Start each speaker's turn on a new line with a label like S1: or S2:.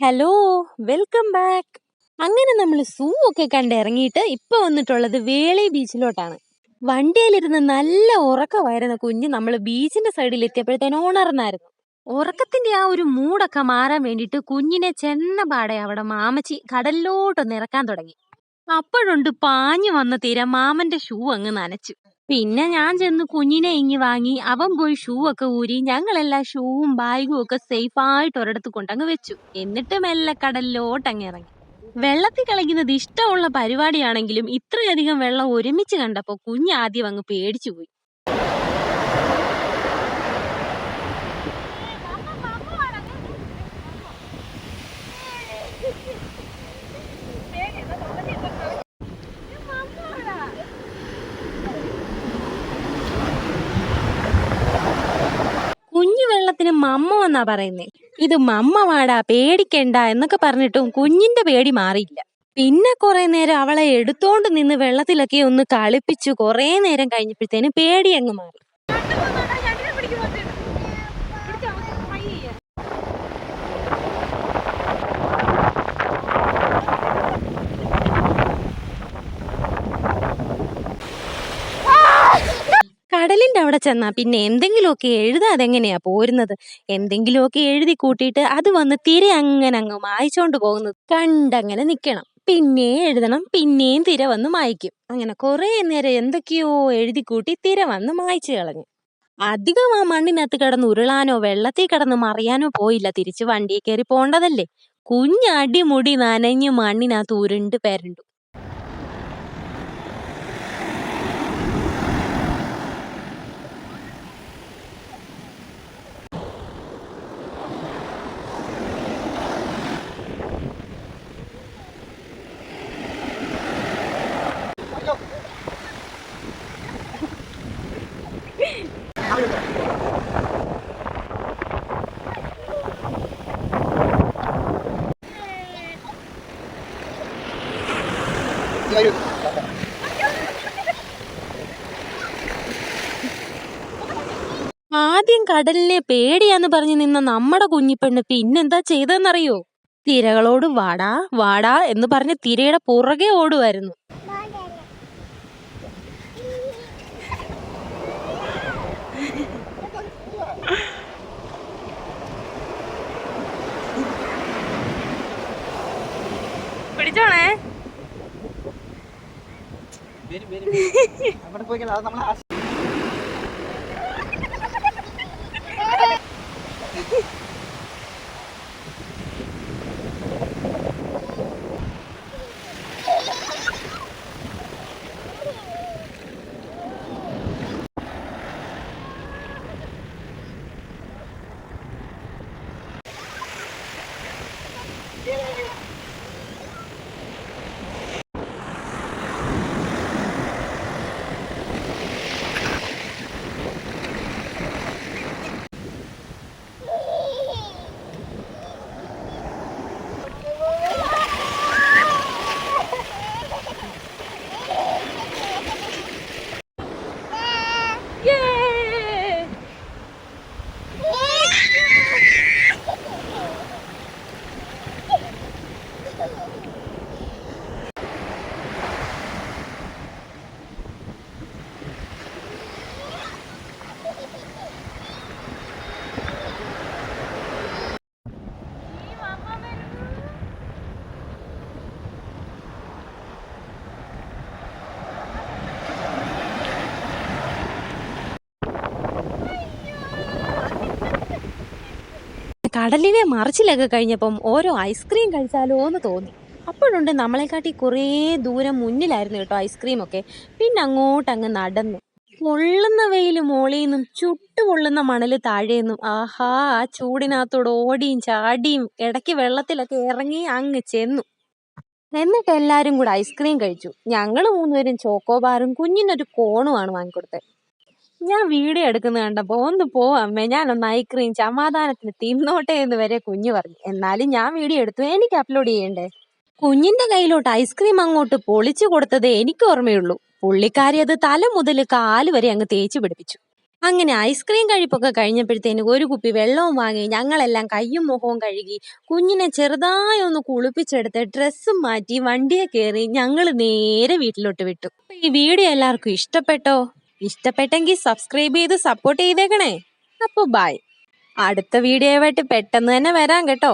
S1: Hello welcome back അങ്ങനെ നമ്മൾ സൂ ഒക്കെ കണ്ട് ഇറങ്ങിയിട്ട് ഇപ്പൊ വന്നിട്ടുള്ളത് വേളി ബീച്ചിലോട്ടാണ്. വണ്ടിയിലിരുന്ന് നല്ല ഉറക്കമായിരുന്ന കുഞ്ഞ് നമ്മൾ ബീച്ചിന്റെ സൈഡിൽ എത്തിയപ്പോഴത്തേനും ഉണർന്നായിരുന്നു. ഉറക്കത്തിന്റെ ആ ഒരു മൂടൊക്കെ മാറാൻ വേണ്ടിയിട്ട് കുഞ്ഞിനെ ചെന്ന പാടെ അവിടെ മാമച്ചി കടലിലോട്ടൊന്ന് ഇറക്കാൻ തുടങ്ങി. അപ്പോഴുണ്ട് പാഞ്ഞു വന്ന തീര മാമന്റെ ഷൂ അങ്ങ് നനച്ചു. പിന്നെ ഞാൻ ചെന്ന് കുഞ്ഞിനെ ഇങ്ങി വാങ്ങി അവൻ പോയി ഷൂ ഒക്കെ ഊരി ഞങ്ങളെല്ലാം ഷൂവും ബാഗും ഒക്കെ സേഫ് ആയിട്ട് ഒരിടത്ത് കൊണ്ടങ്ങ് വെച്ചു. എന്നിട്ട് മെല്ലെ കടലിലോട്ട് അങ്ങ് ഇറങ്ങി. വെള്ളത്തിൽ കളിക്കുന്നത് ഇഷ്ടമുള്ള പരിപാടിയാണെങ്കിലും ഇത്രയധികം വെള്ളം ഒരുമിച്ച് കണ്ടപ്പോ കുഞ്ഞ് ആദ്യം അങ്ങ് പേടിച്ചു പോയി. വെള്ളത്തിന് മമ്മ വന്നാ പറയുന്നേ. ഇത് മമ്മ വാടാ പേടിക്കണ്ട എന്നൊക്കെ പറഞ്ഞിട്ടും കുഞ്ഞിന്റെ പേടി മാറിയില്ല. പിന്നെ കുറെ നേരം അവളെ എടുത്തോണ്ട് നിന്ന് വെള്ളത്തിലൊക്കെ ഒന്ന് കളിപ്പിച്ചു. കുറെ നേരം കഴിഞ്ഞപ്പോഴത്തേനും പേടി അങ്ങ് മാറി. കടലിന്റെ അവിടെ ചെന്നാ പിന്നെ എന്തെങ്കിലുമൊക്കെ എഴുതാതെ എങ്ങനെയാ പോരുന്നത്? എന്തെങ്കിലുമൊക്കെ എഴുതി കൂട്ടിയിട്ട് അത് വന്ന് തിര അങ്ങനെ അങ്ങ് മായിച്ചോണ്ട് പോകുന്നത്. കണ്ടങ്ങനെ നിൽക്കണം പിന്നെ എഴുതണം പിന്നെയും തിര വന്ന് മായ്ക്കും. അങ്ങനെ കുറേ നേരം എന്തൊക്കെയോ എഴുതി കൂട്ടി തിര വന്ന് മായ്ച്ചു കളഞ്ഞു. അധികം ആ മണ്ണിനകത്ത് കിടന്ന് ഉരുളാനോ വെള്ളത്തിൽ കിടന്ന് മറിയാനോ പോയില്ല. തിരിച്ച് വണ്ടിയിൽ കയറി പോണ്ടതല്ലേ? കുഞ്ഞടിമുടി നനഞ്ഞ് മണ്ണിനകത്ത് ഉരുണ്ട് പേരണ്ടു. ആദ്യം കടലിലെ പേടിയാന്ന് പറഞ്ഞു നിന്ന നമ്മുടെ കുഞ്ഞിപ്പെണ്ണ് പിന്നെന്താ ചെയ്തെന്നറിയോ തിരകളോട് വാടാ വാടാ എന്ന് പറഞ്ഞ് തിരയുടെ പുറകെ ഓടുമായിരുന്നു
S2: അവിടെ പോയി അത് നമ്മളെ
S1: കടലിനെ മറിച്ചിലൊക്കെ കഴിഞ്ഞപ്പം ഓരോ ഐസ്ക്രീം കഴിച്ചാലോ എന്ന് തോന്നി. അപ്പോഴുണ്ട് നമ്മളെക്കാട്ടി കുറേ ദൂരം മുന്നിലായിരുന്നു കേട്ടോ ഐസ്ക്രീം ഒക്കെ പിന്നെ അങ്ങോട്ട് അങ്ങ് നടന്നു. പൊള്ളുന്ന വെയിൽ മോളിൽ നിന്നും ചുട്ടു പൊള്ളുന്ന മണൽ താഴേന്നും ആഹാ ആ ചൂടിനകത്തോട് ഓടിയും ചാടിയും ഇടയ്ക്ക് വെള്ളത്തിലൊക്കെ ഇറങ്ങി അങ്ങ് ചെന്നു. എന്നിട്ട് എല്ലാരും കൂടെ ഐസ്ക്രീം കഴിച്ചു. ഞങ്ങൾ മൂന്നുപേരും ചോക്കോബാറും കുഞ്ഞിനൊരു കോണുമാണ് വാങ്ങിക്കൊടുത്തത്. ഞാൻ വീഡിയോ എടുക്കുന്ന കണ്ടപ്പോൾ ഒന്ന് പോ അമ്മേ ഞാനൊന്ന് ഐക്രീം സമാധാനത്തിന് തിന്നോട്ടെ എന്ന് വരെ കുഞ്ഞു പറഞ്ഞു. എന്നാലും ഞാൻ വീഡിയോ എടുത്തു. എനിക്ക് അപ്ലോഡ് ചെയ്യണ്ടേ? കുഞ്ഞിന്റെ കയ്യിലോട്ട് ഐസ്ക്രീം അങ്ങോട്ട് പൊളിച്ചു കൊടുത്തത് എനിക്ക് ഓർമ്മയുള്ളൂ. പുള്ളിക്കാരി അത് തല മുതൽ കാൽ വരെ അങ്ങ് തേച്ചു പിടിപ്പിച്ചു. അങ്ങനെ ഐസ്ക്രീം കഴിപ്പൊക്കെ കഴിഞ്ഞപ്പോഴത്തേന് ഒരു കുപ്പി വെള്ളവും വാങ്ങി ഞങ്ങളെല്ലാം കയ്യും മുഖവും കഴുകി കുഞ്ഞിനെ ചെറുതായി ഒന്ന് കുളിപ്പിച്ചെടുത്ത് ഡ്രസ്സും മാറ്റി വണ്ടിയെ കയറി ഞങ്ങൾ നേരെ വീട്ടിലോട്ട് വിട്ടു. ഈ വീഡിയോ എല്ലാവർക്കും ഇഷ്ടപ്പെട്ടോ? ഇഷ്ടപ്പെട്ടെങ്കിൽ സബ്സ്ക്രൈബ് ചെയ്ത് സപ്പോർട്ട് ചെയ്തേക്കണേ. അപ്പോൾ ബൈ അടുത്ത വീഡിയോയുമായിട്ട് പെട്ടെന്ന് തന്നെ വരാം കേട്ടോ.